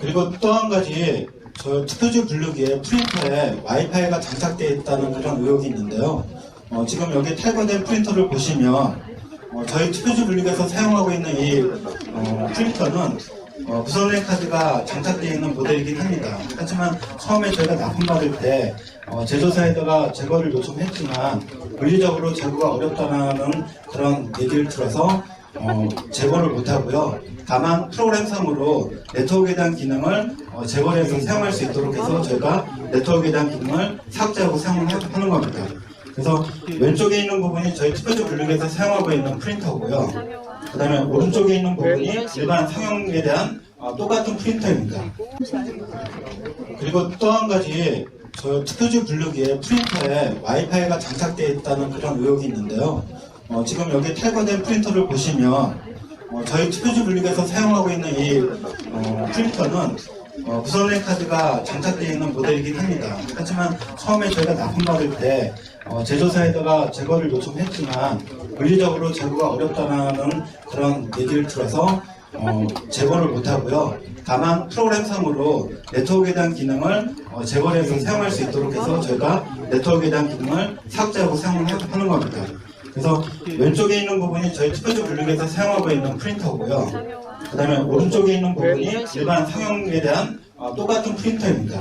그리고 또 한 가지 저 투표지 분류기에 프린터에 와이파이가 장착되어 있다는 그런 의혹이 있는데요. 어, 지금 여기 탈거된 프린터를 보시면 어, 저희 투표지 분류기에서 사용하고 있는 이 어, 프린터는 어, 무선랜 카드가 장착되어 있는 모델이긴 합니다. 하지만 처음에 저희가 납품받을 때 어, 제조사에다가 제거를 요청했지만 물리적으로 제거가 어렵다는 그런 얘기를 들어서 어, 제거를 못하고요. 다만 프로그램상으로 네트워크에 대한 기능을 어, 제거를 해서 사용할 수 있도록 해서 저희가 네트워크에 대한 기능을 삭제하고 사용하는 겁니다. 그래서 왼쪽에 있는 부분이 저희 투표지 분류기에서 사용하고 있는 프린터고요. 그 다음에 오른쪽에 있는 부분이 일반 상용에 대한 어, 똑같은 프린터입니다. 그리고 또 한 가지 저 투표지 분류기에 프린터에 와이파이가 장착되어 있다는 그런 의혹이 있는데요. 어, 지금 여기 탈거된 프린터를 보시면 어, 저희 투표지 분류기에서 사용하고 있는 이 어, 프린터는 어, 무선랜 카드가 장착되어 있는 모델이긴 합니다. 하지만 처음에 저희가 납품받을 때 어, 제조사에다가 제거를 요청했지만 물리적으로 제거가 어렵다는 그런 얘기를 들어서 어, 제거를 못하고요. 다만 프로그램상으로 네트워크에 대한 기능을 어, 제거를 해서 사용할 수 있도록 해서 저희가 네트워크에 대한 기능을 삭제하고 사용하는 겁니다. 그래서 왼쪽에 있는 부분이 저희 투표지 분류기에서 사용하고 있는 프린터고요. 그 다음에 오른쪽에 있는 부분이 일반 상용에 대한 어, 똑같은 프린터입니다.